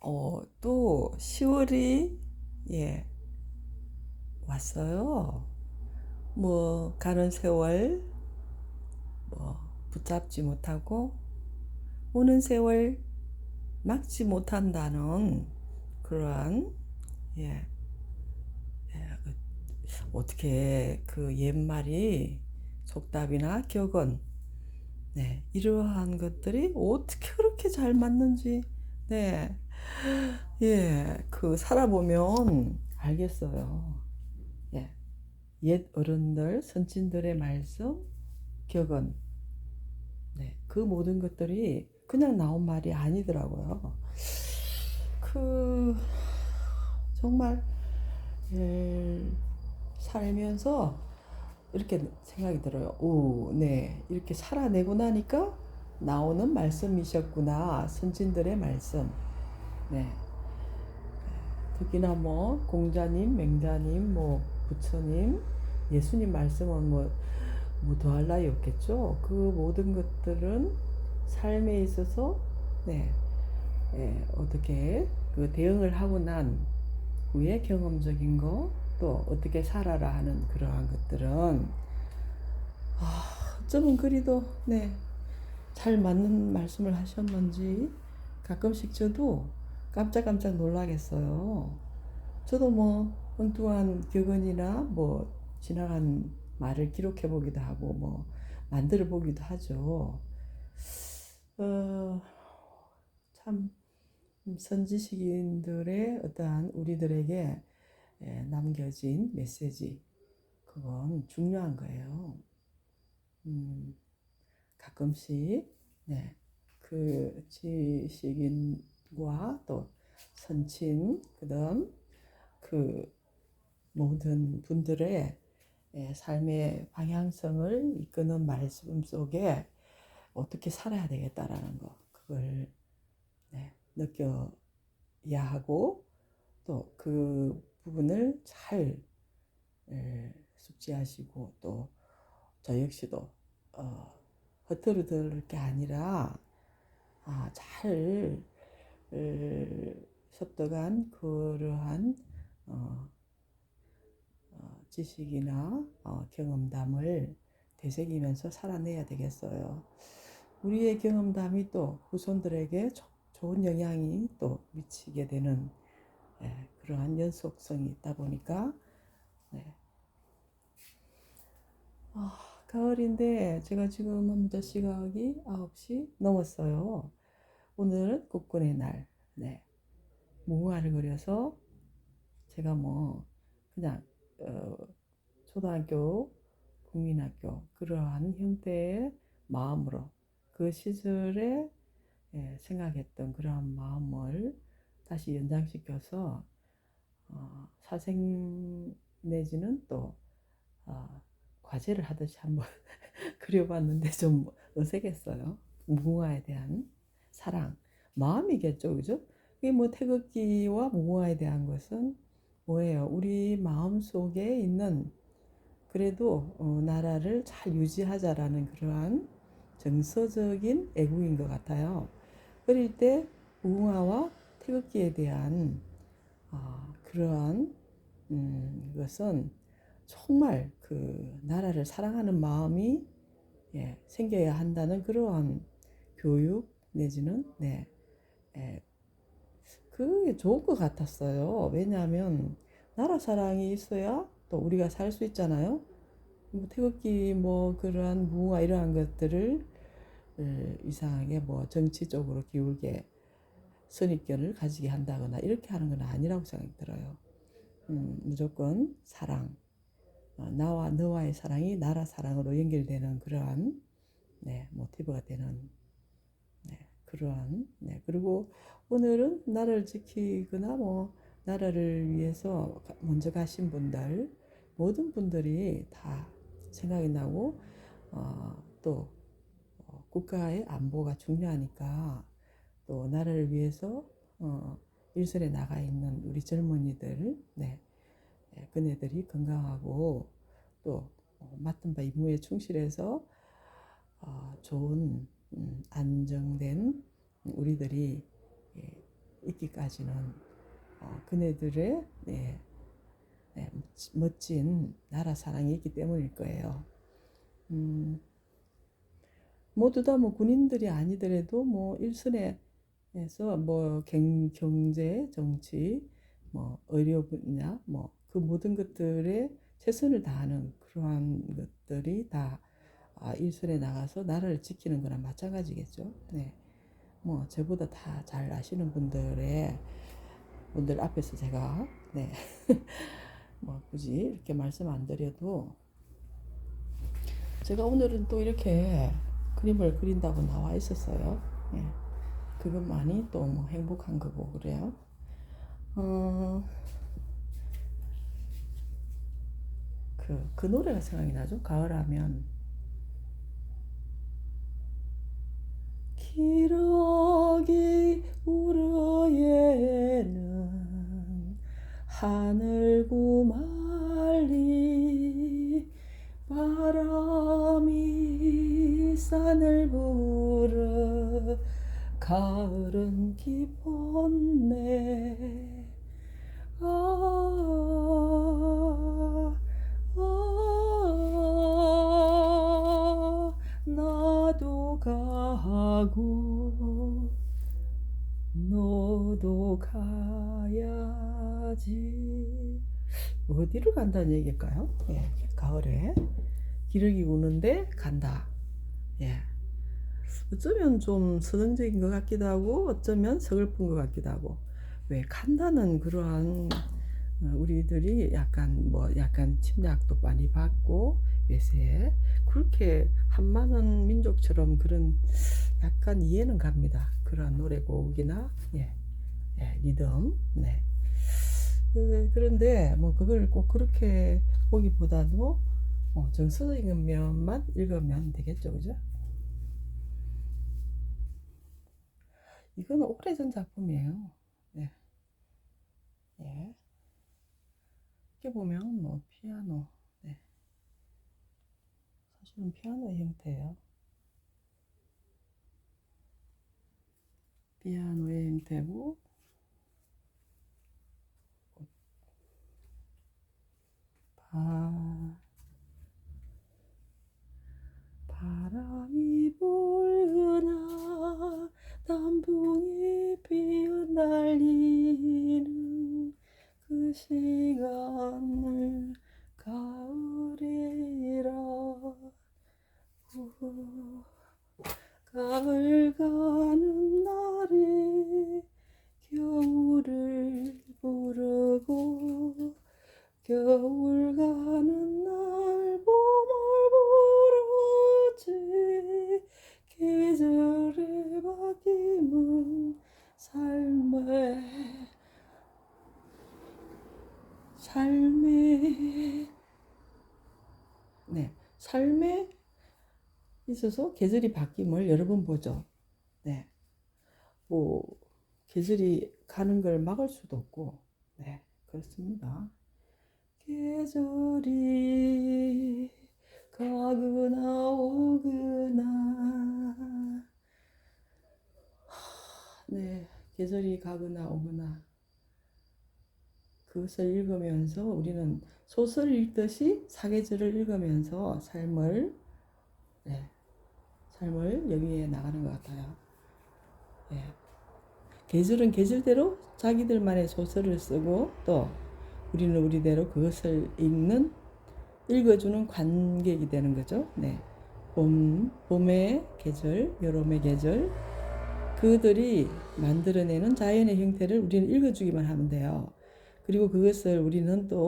어, 또 10월이 예, 왔어요. 뭐 가는 세월 뭐 붙잡지 못하고 오는 세월 막지 못한다는 그러한 예, 예, 어떻게 그 옛말이 속담이나 격언 네, 이러한 것들이 어떻게 그렇게 잘 맞는지 네, 예, 그 살아보면 알겠어요. 예, 옛 어른들, 선진들의 말씀, 격언, 네, 그 모든 것들이 그냥 나온 말이 아니더라고요. 그 정말 예, 살면서 이렇게 생각이 들어요. 오, 네, 이렇게 살아내고 나니까 나오는 말씀이셨구나. 선진들의 말씀. 네. 특히나 뭐 공자님, 맹자님, 뭐 부처님, 예수님 말씀은 뭐, 뭐 더할 나위 없겠죠. 그 모든 것들은 삶에 있어서 네, 예, 어떻게 그 대응을 하고 난 후에 경험적인 거, 또 어떻게 살아라 하는 그러한 것들은 아, 어쩌면 그리도 네, 잘 맞는 말씀을 하셨는지 가끔씩 저도 깜짝깜짝 놀라겠어요. 저도 뭐 엉뚱한 격언이나 뭐 지나간 말을 기록해 보기도 하고 뭐 만들어 보기도 하죠. 어, 참 선지식인들의 어떠한 우리들에게 예, 남겨진 메시지 그건 중요한 거예요. 음, 가끔씩 네, 그 지식인 과또 선친 그다음 그 모든 분들의 예, 삶의 방향성을 이끄는 말씀 속에 어떻게 살아야 되겠다라는 거 그걸 네, 느껴야 하고 또 그 부분을 잘 예, 숙지하시고 또 저 역시도 어, 겉으로 게 아니라 아, 잘 섭득한 그러한 어, 어, 지식이나 어, 경험담을 되새기면서 살아내야 되겠어요. 우리의 경험담이 또 후손들에게 조, 좋은 영향이 또 미치게 되는 예, 그러한 연속성이 있다 보니까 네. 아, 가을인데 제가 지금 현재 시각이 9시 넘었어요. 오늘은 국군의 날. 네. 무궁화를 그려서 제가 뭐 그냥 어, 초등학교, 국민학교 그러한 형태의 마음으로 그 시절에 예, 생각했던 그러한 마음을 다시 연장시켜서 어, 사생 내지는 또 어, 과제를 하듯이 한번 그려봤는데 좀 어색했어요. 무궁화에 대한 사랑, 마음이겠죠, 그죠? 이게 뭐 태극기와 무궁화에 대한 것은 뭐예요? 우리 마음 속에 있는 그래도 어, 나라를 잘 유지하자라는 그러한 정서적인 애국인 것 같아요. 어릴 때 무궁화와 태극기에 대한 어, 그러한 음, 것은 정말 그 나라를 사랑하는 마음이 예, 생겨야 한다는 그러한 교육 내지는 네, 예, 그게 좋을 것 같았어요. 왜냐하면 나라 사랑이 있어야 또 우리가 살 수 있잖아요. 뭐 태극기 뭐 그러한 무화 이러한 것들을 이상하게 뭐 정치적으로 기울게 선입견을 가지게 한다거나 이렇게 하는 건 아니라고 생각이 들어요. 음, 무조건 사랑, 어, 나와 너와의 사랑이 나라 사랑으로 연결되는 그러한 네, 모티브가 되는 네, 그러한 네, 그리고 오늘은 나를 지키거나 뭐 나라를 위해서 먼저 가신 분들 모든 분들이 다 생각이 나고 어, 또 어, 국가의 안보가 중요하니까 또 나라를 위해서 어, 일선에 나가 있는 우리 젊은이들 네, 예, 그네들이 건강하고 또 어, 맡은 바 임무에 충실해서 어, 좋은 음, 안정된 우리들이 예, 있기까지는 어, 그네들의 네, 네, 멋진 나라 사랑이 있기 때문일 거예요. 음, 모두 다 뭐 군인들이 아니더라도 뭐 일선에서 뭐 경, 경제, 정치, 뭐 의료 분야, 뭐 그 모든 것들에 최선을 다하는 그러한 것들이 다 아, 일선에 나가서 나라를 지키는 거나 마찬가지겠죠. 네. 뭐 저보다 다 잘 아시는 분들의 분들 앞에서 제가 네. 뭐 굳이 이렇게 말씀 안 드려도 제가 오늘은 또 이렇게 그림을 그린다고 나와 있었어요. 예. 그것만이 또 뭐 행복한 거고 그래요. 어, 그, 그 노래가 생각이 나죠. 가을하면. 기러기 우러에는 하늘구 말리 바람이 산을 불어 가을은 깊었네. 아, 아, 나도 가고 너도 가야지 어디로 간다는 얘기일까요? 예, 가을에 기러기 우는데 간다. 예. 어쩌면 좀 서정적인 것 같기도 하고 어쩌면 서글픈 것 같기도 하고 왜 간다는 그러한 어, 우리들이 약간 뭐 약간 침략도 많이 받고 외세에 그렇게 한많은 민족처럼 그런 약간 이해는 갑니다. 그런 노래곡이나 예, 예 리듬 네. 그, 그런데 뭐 그걸 꼭 그렇게 보기보다도 어, 정서적인 면만 읽으면 되겠죠, 그죠? 이거는 오래전 작품이에요. 네. 예. 이렇게 보면 뭐 피아노, 네. 사실은 피아노의 형태예요. 피아노의 형태고 바, 바람이 불거나 단풍이 피어 날리는 그 시간을 가을이라 고 가는 날에 겨울을 부르고 겨울 가는 날 봄을 부르지 계절의 바뀜은 삶의 삶의 네 삶에 있어서 계절이 바뀜을 여러 번 보죠. 네. 뭐 계절이 가는 걸 막을 수도 없고 네 그렇습니다. 계절이 가거나 오거나 하, 네 계절이 가거나 오거나 그것을 읽으면서 우리는 소설을 읽듯이 사계절을 읽으면서 삶을 네, 삶을 여기에 나가는 것 같아요. 예. 계절은 계절대로 자기들만의 소설을 쓰고 또 우리는 우리대로 그것을 읽는 읽어주는 관객이 되는 거죠. 네. 봄, 봄의 계절, 여름의 계절, 그들이 만들어내는 자연의 형태를 우리는 읽어주기만 하면 돼요. 그리고 그것을 우리는 또